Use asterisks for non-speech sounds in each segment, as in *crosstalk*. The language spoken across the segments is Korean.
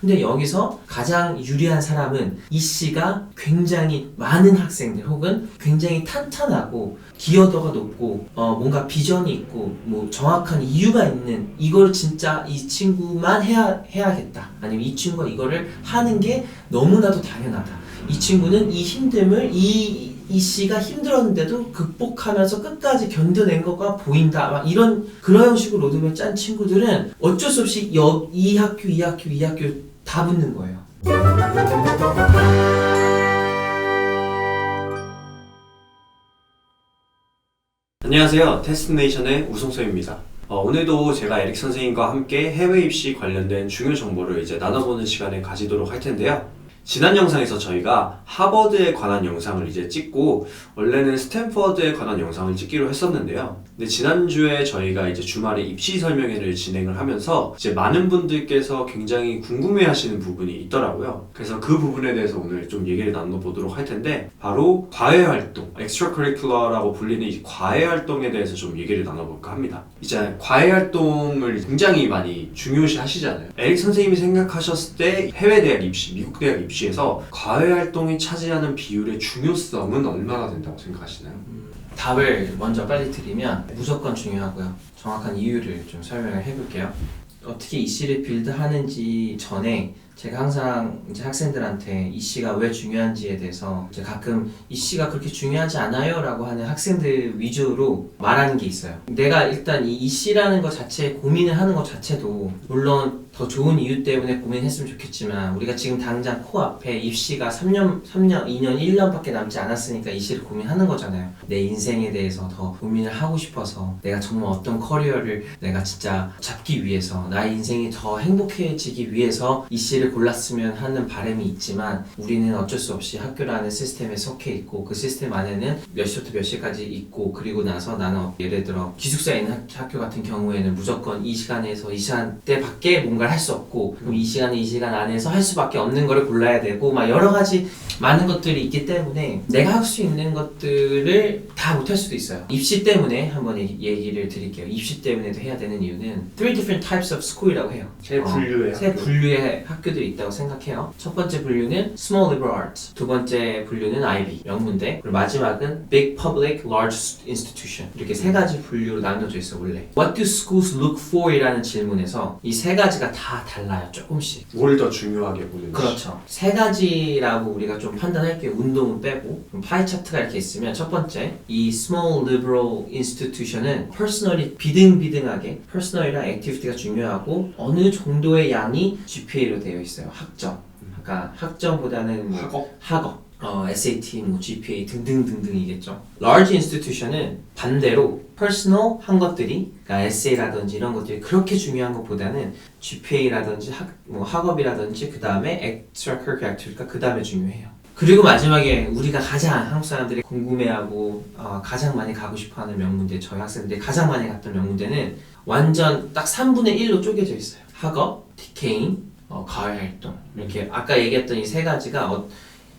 근데 여기서 가장 유리한 사람은 이 씨가 굉장히 많은 학생들 혹은 굉장히 탄탄하고 기여도가 높고 어, 뭔가 비전이 있고 뭐 정확한 이유가 있는 이걸 진짜 이 친구만 해야 해야겠다. 아니면 이 친구가 이거를 하는 게 너무나도 당연하다. 이 친구는 이 힘듦을 이, 이 씨가 힘들었는데도 극복하면서 끝까지 견뎌낸 거가 보인다. 막 이런 그런 형식으로 로드맵 짠 친구들은 어쩔 수 없이 여, 이 학교 이 학교 이 학교 다 붙는 거예요 안녕하세요. 테스트네이션의 우송쌤입니다. 어, 오늘도 제가 에릭 선생님과 함께 해외 입시 관련된 중요 정보를 이제 나눠보는 시간을 가지도록 할 텐데요. 지난 영상에서 저희가 하버드에 관한 영상을 이제 찍고 원래는 스탠퍼드에 관한 영상을 찍기로 했었는데요. 근데 지난주에 저희가 이제 주말에 입시 설명회를 진행을 하면서 이제 많은 분들께서 굉장히 궁금해 하시는 부분이 있더라고요. 그래서 그 부분에 대해서 오늘 좀 얘기를 나눠보도록 할 텐데 바로 과외 활동, extracurricular라고 불리는 이 과외 활동에 대해서 좀 얘기를 나눠볼까 합니다. 이제 과외 활동을 굉장히 많이 중요시 하시잖아요. 에릭 선생님이 생각하셨을 때 해외 대학 입시, 미국 대학 입시 에서 과외 활동이 차지하는 비율의 중요성은 얼마나 된다고 생각하시나요? 답을 먼저 빨리 드리면 무조건 중요하고요. 정확한 이유를 좀 설명을 해볼게요. 어떻게 이 씨를 빌드하는지 전에 제가 항상 이제 학생들한테 이 씨가 왜 중요한지에 대해서 이제 가끔 이 씨가 그렇게 중요하지 않아요 라고 하는 학생들 위주로 말하는 게 있어요. 내가 일단 이, 이 씨라는 것 자체에 고민을 하는 것 자체도 물론 더 좋은 이유 때문에 고민했으면 좋겠지만 우리가 지금 당장 코앞에 입시가 3년, 3년, 2년, 1년밖에 남지 않았으니까 이 씨를 고민하는 거잖아요. 내 인생에 대해서 더 고민을 하고 싶어서 내가 정말 어떤 커리어를 내가 진짜 잡기 위해서 나의 인생이 더 행복해지기 위해서 이 씨를 골랐으면 하는 바람이 있지만 우리는 어쩔 수 없이 학교라는 시스템에 속해 있고 그 시스템 안에는 몇 시부터 몇 시까지 있고 그리고 나서 나는 예를 들어 기숙사에 있는 학- 학교 같은 경우에는 무조건 이 시간에서 이 시간대 밖에 뭔가를 할 수 없고 그럼 이 시간에 이 시간 안에서 할 수밖에 없는 거를 골라야 되고 막 여러 가지 많은 것들이 있기 때문에 내가 할 수 있는 것들을 다 못할 수도 있어요. 입시 때문에 한번 얘기- 얘기를 드릴게요. 입시 때문에도 해야 되는 이유는 three different types of school이라고 해요. 세 어, 분류의 세 분류의 학교들이 있다고 생각해요. 첫 번째 분류는 Small Liberal Arts, 두 번째 분류는 IB, 명문대, 그리고 마지막은 Big Public Large Institution 이렇게 세 가지 분류로 나눠져 있어 원래. What do schools look for?이라는 질문에서 이 세 가지가 다 달라요 조금씩. 뭘 더 중요하게 보는지. 그렇죠. 세 가지라고 우리가 좀 판단할게요. 운동은 빼고 파이 차트가 이렇게 있으면 첫 번째 이 Small Liberal Institution은 personally 비등비등하게 personal이랑 액티비티가 중요하고 어느 정도의 양이 GPA로 되어 있어요. 학점. 그러니까 학점보다는 뭐 학업? 학업, 어, SAT, 뭐 GPA 등등등등이겠죠. Large institution은 반대로 personal 한 것들이, 그러니까 essay라든지 이런 것들이 그렇게 중요한 것보다는 GPA라든지 학, 뭐 학업이라든지 그 다음에 extracurricular activity가 그 다음에 중요해요. 그리고 마지막에 우리가 가장 한국 사람들이 궁금해하고 어, 가장 많이 가고 싶어하는 명문대 저희 학생들이 가장 많이 갔던 명문대는 완전 딱 3분의 1로 쪼개져 있어요. 학업, 디케인, 어, 과외 활동 이렇게 아까 얘기했던 이 세 가지가 어,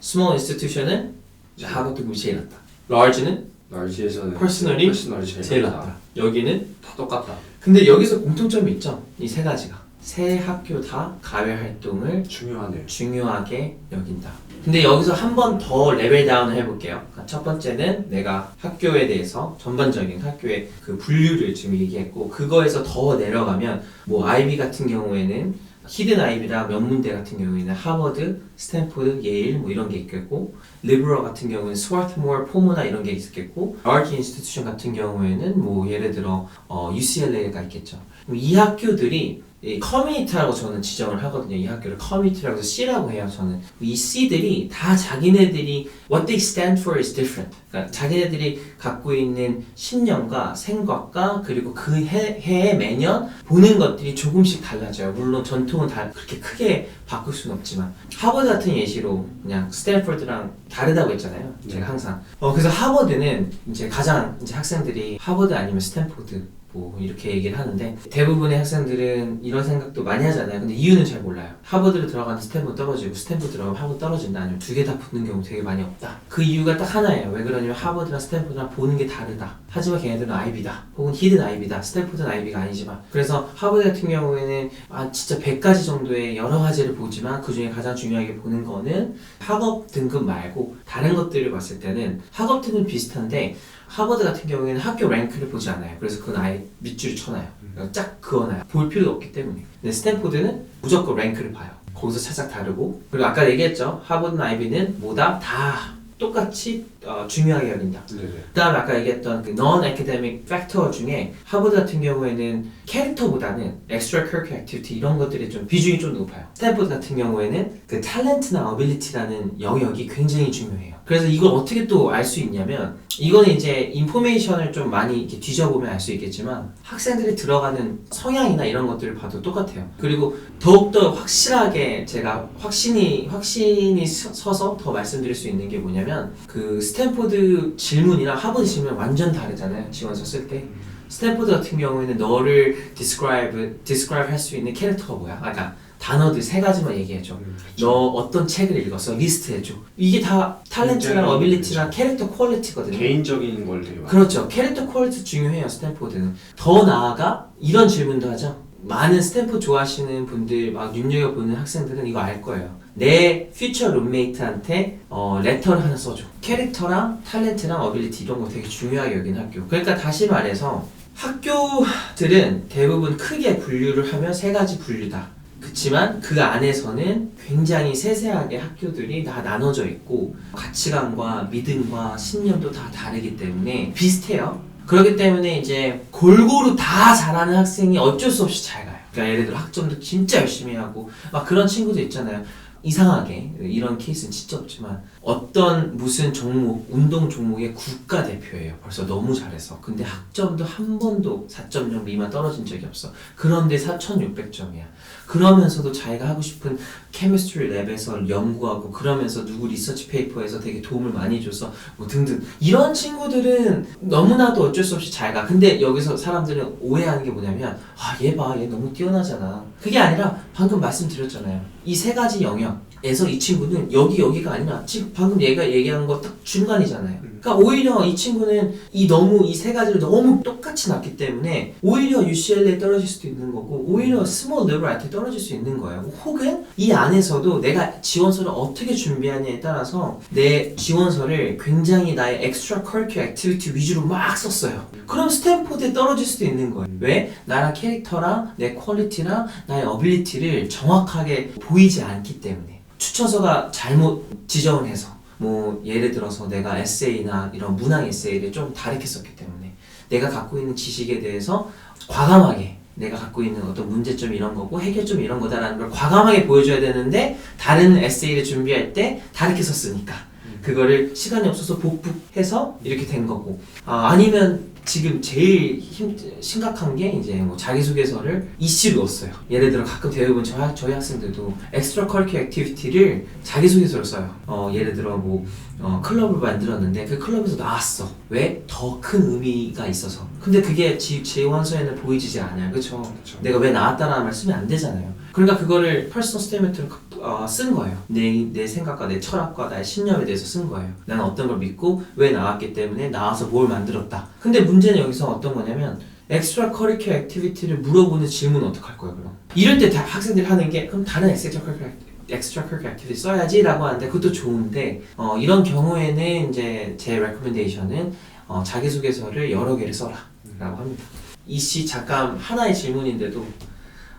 small institution은 학업도 제일 낫다. large는 날지에서는 Personally 퍼스널이 제일, 제일 낫다. 낫다. 여기는 다 똑같다. 근데 여기서 공통점이 있죠. 이 세 가지가 세 학교 다 과외 활동을 중요하네요. 중요하게 여긴다. 근데 여기서 한 번 더 레벨 다운을 해볼게요. 그러니까 첫 번째는 내가 학교에 대해서 전반적인 학교의 그 분류를 지금 얘기했고 그거에서 더 내려가면 뭐 아이비 같은 경우에는 히든 아이비랑 명문대 같은 경우에는 하버드, 스탠포드, 예일 뭐 이런 게 있겠고 리버럴 같은 경우에는 스와트모어, 포모나 이런 게 있겠고 아르트 인스티튜션 같은 경우에는 뭐 예를 들어 어, UCLA가 있겠죠. 이 학교들이 이 커뮤니티라고 저는 지정을 하거든요. 이 학교를 커뮤니티라고 해서 C라고 해요. 저는 이 C들이 다 자기네들이 what they stand for is different. 그러니까 자기네들이 갖고 있는 신념과 생각과 그리고 그 해, 해에 매년 보는 것들이 조금씩 달라져요. 물론 전통은 다 그렇게 크게 바꿀 수는 없지만 하버드 같은 예시로 그냥 스탠퍼드랑 다르다고 했잖아요. 제가 항상. 어 그래서 하버드는 이제 가장 이제 학생들이 하버드 아니면 스탠포드 뭐 이렇게 얘기를 하는데 대부분의 학생들은 이런 생각도 많이 하잖아요. 근데 이유는 잘 몰라요. 하버드를 들어가는 스탠퍼드 떨어지고 스탠퍼드 들어가면 하버드 떨어진다 아니면 두 개 다 붙는 경우 되게 많이 없다. 그 이유가 딱 하나예요. 왜 그러냐면 하버드랑 스탠퍼드랑 보는 게 다르다. 하지만 걔네들은 아이비다. 혹은 히든 아이비다. 스탠퍼드는 아이비가 아니지만. 그래서 하버드 같은 경우에는 아 진짜 100가지 정도의 여러 가지를 보지만 그 중에 가장 중요하게 보는 거는 학업 등급 말고 다른 것들을 봤을 때는 학업 등급 비슷한데 하버드 같은 경우에는 학교 랭크를 보지 않아요. 그래서 그건 아예 밑줄을 쳐놔요. 그냥 쫙 그어놔요. 볼 필요가 없기 때문에. 근데 스탠포드는 무조건 랭크를 봐요. 거기서 살짝 다르고. 그리고 아까 얘기했죠. 하버드나 아이비는 뭐다? 다 똑같이 어, 중요하게 여긴다. 네네. 그 다음에 아까 얘기했던 그 non-academic factor 중에 하버드 같은 경우에는 캐릭터보다는 extracurricular activity 이런 것들이 좀 비중이 좀 높아요. 스탠포드 같은 경우에는 그 탤런트나 ability라는 영역이 굉장히 중요해요. 그래서 이걸 어떻게 또 알 수 있냐면 이거는 이제 인포메이션을 좀 많이 이렇게 뒤져보면 알 수 있겠지만 학생들이 들어가는 성향이나 이런 것들을 봐도 똑같아요. 그리고 더욱더 확실하게 제가 확신이 확신이 서- 서서 더 말씀드릴 수 있는 게 뭐냐면 그 스탠포드 질문이랑 하버드 질문 완전 다르잖아요. 지원서 쓸 때. 스탠포드 같은 경우에는 너를 describe describe 할 수 있는 캐릭터가 뭐야? 아까 그러니까 단어들 세 가지만 얘기해줘. 음, 너 어떤 책을 읽었어? 리스트 해줘. 이게 다 탤런트랑 굉장히 어빌리티랑 캐릭터 퀄리티거든요. 개인적인 걸 되게 많이. 그렇죠. 캐릭터 퀄리티 중요해요, 스탠포드는. 더 나아가 이런 질문도 하죠. 많은 스탠포드 좋아하시는 분들, 막 눈여겨보는 학생들은 이거 알 거예요. 내 퓨처 룸메이트한테 어, 레터를 하나 써줘. 캐릭터랑 탤런트랑 어빌리티 이런 거 되게 중요하게 여긴 학교. 그러니까 다시 말해서 학교들은 대부분 크게 분류를 하면 세 가지 분류다. 그렇지만 그 안에서는 굉장히 세세하게 학교들이 다 나눠져 있고 가치관과 믿음과 신념도 다 다르기 때문에 비슷해요. 그렇기 때문에 이제 골고루 다 잘하는 학생이 어쩔 수 없이 잘 가요. 그러니까 예를 들어 학점도 진짜 열심히 하고 막 그런 친구도 있잖아요. 이상하게 이런 케이스는 진짜 없지만 어떤 무슨 종목 운동 종목의 국가 대표예요. 벌써 너무 잘해서 근데 학점도 한 번도 4.0 미만 떨어진 적이 없어. 그런데 4,600점이야. 그러면서도 자기가 하고 싶은 케미스트리 랩에서 연구하고 그러면서 누구 리서치 페이퍼에서 되게 도움을 많이 줘서 뭐 등등 이런 친구들은 너무나도 어쩔 수 없이 잘 가. 근데 여기서 사람들은 오해하는 게 뭐냐면 아 얘 봐 얘 너무 뛰어나잖아. 그게 아니라 방금 말씀드렸잖아요. 이 세 가지 영역 에서 이 친구는 여기 여기가 아니라 지금 방금 얘가 얘기한 거딱 중간이잖아요. 그러니까 오히려 이 친구는 이 너무 이 세 가지를 너무 똑같이 났기 때문에 오히려 UCLA에 떨어질 수도 있는 거고 오히려 스몰 리버한테 떨어질 수 있는 거예요. 혹은 이 안에서도 내가 지원서를 어떻게 준비하냐에 따라서 내 지원서를 굉장히 나의 엑스트라 커리큐 액티비티 위주로 막 썼어요. 그럼 스탠포드에 떨어질 수도 있는 거예요. 왜? 나랑 캐릭터랑 내 퀄리티랑 나의 어빌리티를 정확하게 보이지 않기 때문에 추천서가 잘못 지정을 해서 뭐 예를 들어서 내가 에세이나 이런 문학 에세이를 좀 다르게 썼기 때문에 내가 갖고 있는 지식에 대해서 과감하게 내가 갖고 있는 어떤 문제점 이런 거고 해결점 이런 거다라는 걸 과감하게 보여줘야 되는데 다른 에세이를 준비할 때 다르게 썼으니까 그거를 시간이 없어서 복붙해서 이렇게 된 거고 아, 아니면 지금 제일 힘, 심각한 게 이제 뭐 자기소개서를 이씨로 넣었어요. 예를 들어 가끔 대부분 저희, 학- 저희 학생들도 엑스트라 커리큐 액티비티를 자기소개서로 써요. 어, 예를 들어 뭐 어, 클럽을 만들었는데 그 클럽에서 나왔어. 왜? 더 큰 의미가 있어서. 근데 그게 지, 지원서에는 보이지지 않아요. 그쵸? 그렇죠. 내가 왜 나왔다라는 말 쓰면 안 되잖아요. 그러니까 그거를 퍼스널 스테이먼트로 어, 쓴 거예요. 내, 내 생각과 내 철학과 나의 신념에 대해서 쓴 거예요. 나는 어떤 걸 믿고 왜 나왔기 때문에 나와서 뭘 만들었다. 근데 문제는 여기서 어떤 거냐면 엑스트라 커리큐 액티비티를 물어보는 질문은 어떡할 거예요, 그럼? 이럴 때 다 학생들이 하는 게 그럼 다른 엑스트라 커리큐 엑스트라 커리큐 액티비티 써야지라고 하는데 그것도 좋은데 어, 이런 경우에는 이제 제 레코멘데이션은 어, 자기소개서를 여러 개를 써라라고 합니다. 이 씨 잠깐 하나의 질문인데도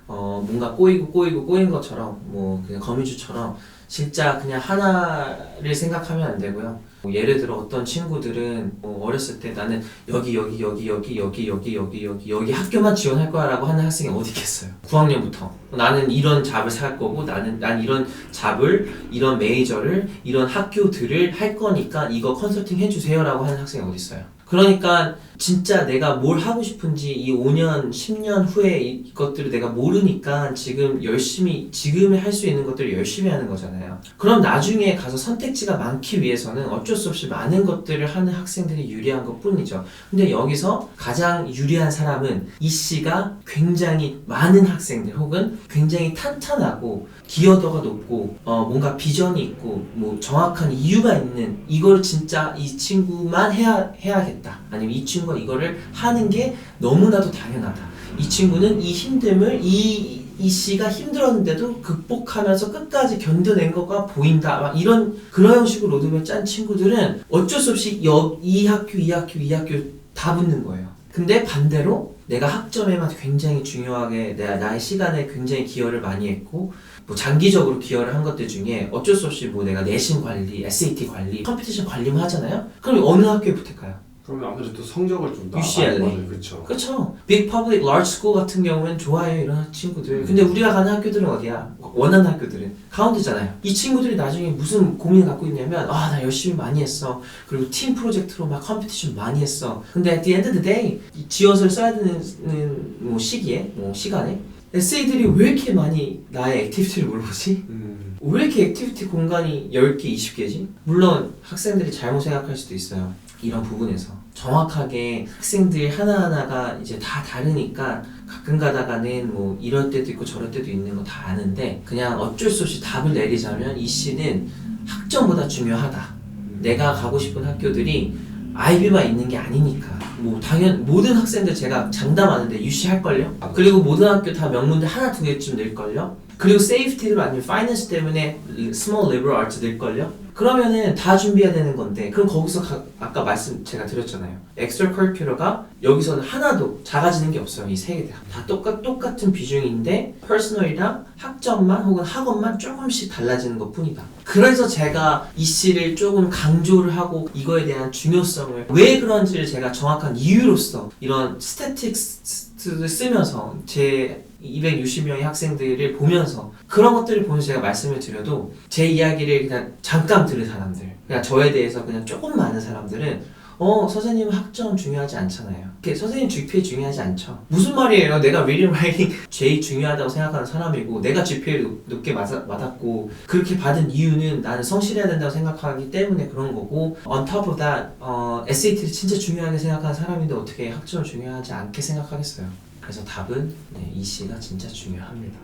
어, 뭔가 꼬이고 꼬이고 꼬인 것처럼 뭐 그냥 거미줄처럼 진짜 그냥 하나를 생각하면 안 되고요. 뭐 예를 들어 어떤 친구들은 뭐 어렸을 때 나는 여기 여기 여기 여기 여기 여기 여기 여기 여기 학교만 지원할 거야라고 하는 학생이 어디 있겠어요? 9학년부터 나는 이런 잡을 살 거고 나는 난 이런 잡을 이런 메이저를 이런 학교들을 할 거니까 이거 컨설팅 해주세요라고 하는 학생이 어디 있어요? 그러니까 진짜 내가 뭘 하고 싶은지 이 5년, 10년 후에 이것들을 내가 모르니까 지금 열심히 지금에 할수 있는 것들을 열심히 하는 거잖아요. 그럼 나중에 가서 선택지가 많기 위해서는 어쩔 수 없이 많은 것들을 하는 학생들이 유리한 것 뿐이죠. 근데 여기서 가장 유리한 사람은 이 씨가 굉장히 많은 학생들 혹은 굉장히 탄탄하고 기여도가 높고 어, 뭔가 비전이 있고 뭐 정확한 이유가 있는 이걸 진짜 이 친구만 해야 해야겠다 아니면 이 친구 가 이거를 하는 게 너무나도 당연하다 이 친구는 이 힘듦을 이 이 씨가 힘들었는데도 극복하면서 끝까지 견뎌낸 거가 보인다. 막 이런 그런 형식으로 로드맵 짠 친구들은 어쩔 수 없이 여, 이 학교, 이 학교, 이 학교 다 붙는 거예요. 근데 반대로 내가 학점에만 굉장히 중요하게 내가 나의 시간에 굉장히 기여를 많이 했고 뭐 장기적으로 기여를 한 것들 중에 어쩔 수 없이 뭐 내가 내신 관리, SAT 관리, 컴피티션 관리만 하잖아요. 그럼 어느 학교에 붙을까요? 그러면 아무래도 성적을 좀 UCLA. 나가는 그렇죠. 그렇죠. 빅 퍼블릭 라지 스쿨 같은 경우에는 좋아해요 이런 친구들. 근데 우리가 가는 학교들은 어디야? 원하는 학교들은 가운데잖아요. 이 친구들이 나중에 무슨 고민을 갖고 있냐면 아 나 열심히 많이 했어. 그리고 팀 프로젝트로 막 컴피티션 많이 했어. 근데 at the end of the day 이 지어서를 써야 되는 뭐 시기에 뭐 시간에 에세이들이 왜 이렇게 많이 나의 액티비티를 물어보지? 음. 왜 이렇게 액티비티 공간이 10개, 20개지? 물론 학생들이 잘못 생각할 수도 있어요. 이런 부분에서. 정확하게 학생들 하나하나가 이제 다 다르니까 가끔 가다가는 뭐 이럴 때도 있고 저럴 때도 있는 거 다 아는데 그냥 어쩔 수 없이 답을 내리자면 이 씨는 학점보다 중요하다. 내가 가고 싶은 학교들이 아이비만 있는 게 아니니까. 뭐 당연 모든 학생들 제가 장담하는데 유시 할걸요? 그리고 모든 학교 다 명문대 하나 두 개쯤 늘걸요? 그리고 세이프티로 아니면 파이낸스 때문에 스몰 리버럴 아트 늘걸요 그러면은 다 준비해야 되는 건데 그럼 거기서 가- 아까 말씀 제가 드렸잖아요 엑스트라 커리큘러가 여기서는 하나도 작아지는 게 없어요 이 세 개 다. 다 똑같, 똑같은 비중인데 퍼스널이랑 학점만 혹은 학원만 조금씩 달라지는 것 뿐이다 그래서 제가 이 씨를 조금 강조를 하고 이거에 대한 중요성을 왜 그런지를 제가 정확한 이유로서 이런 스태틱스 를 쓰면서 제 260명의 학생들을 보면서 그런 것들을 보면서 제가 말씀을 드려도 제 이야기를 그냥 잠깐 들은 사람들 그냥 저에 대해서 그냥 조금 많은 사람들은 어 선생님은 학점 중요하지 않잖아요. 이렇게 선생님 GPA 중요하지 않죠. 무슨 말이에요? 내가 리딩 라이팅 *laughs* 제일 중요하다고 생각하는 사람이고 내가 GPA를 높게 맞아, 받았고 그렇게 받은 이유는 나는 성실해야 된다고 생각하기 때문에 그런 거고 on top of that 어, SAT를 진짜 중요하게 생각하는 사람인데 어떻게 학점을 중요하지 않게 생각하겠어요. 그래서 답은 네, 이 씨가 진짜 중요합니다.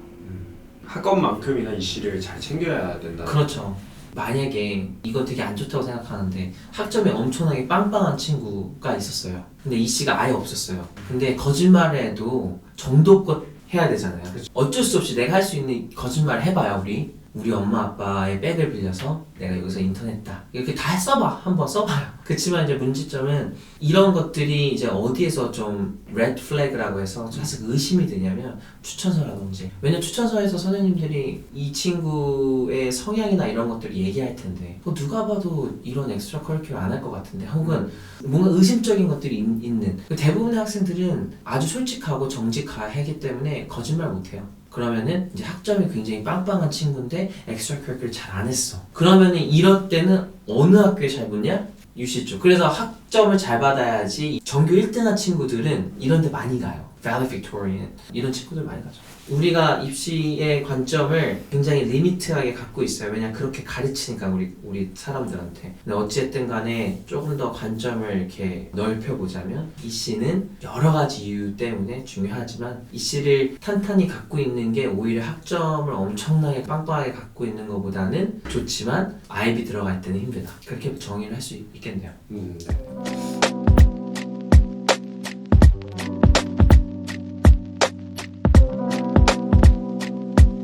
학업만큼이나 이 씨를 잘 챙겨야 된다. 그렇죠. 만약에 이거 되게 안 좋다고 생각하는데 학점이 엄청나게 빵빵한 친구가 있었어요. 근데 이 씨가 아예 없었어요. 근데 거짓말을 해도 정도껏 해야 되잖아요. 어쩔 수 없이 내가 할 수 있는 거짓말을 해봐요, 우리. 우리 엄마 아빠의 백을 빌려서 내가 여기서 인터넷다. 이렇게 다 써봐. 한번 써봐요. 그렇지만 이제 문제점은 이런 것들이 이제 어디에서 좀 레드 플래그라고 해서 사실 의심이 드냐면 추천서라든지. 왜냐면 추천서에서 선생님들이 이 친구의 성향이나 이런 것들을 얘기할 텐데 뭐 누가 봐도 이런 엑스트라 커리큘럼 안할 것 같은데 혹은 뭔가 의심적인 것들이 있, 있는. 대부분의 학생들은 아주 솔직하고 정직하기 때문에 거짓말 못해요 그러면은 이제 학점이 굉장히 빵빵한 친구인데 엑스트라 커리큘 잘안 했어. 그러면은 이럴 때는 어느 학교에 잘 붙냐? 유시 쪽. 그래서 학점을 잘 받아야지 전교 1등한 친구들은 이런 데 많이 가요. Valley Victorian 이런 친구들 많이 가죠. 우리가 입시의 관점을 굉장히 리미트하게 갖고 있어요. 왜냐 그렇게 가르치니까 우리 우리 사람들한테. 근데 어찌됐든 간에 조금 더 관점을 이렇게 넓혀 보자면 이 씨는 여러 가지 이유 때문에 중요하지만 이 씨를 탄탄히 갖고 있는 게 오히려 학점을 엄청나게 빵빵하게 갖고 있는 것보다는 좋지만 아이비 들어갈 때는 힘들다. 그렇게 정의를 할 수 있겠네요. 음, 네.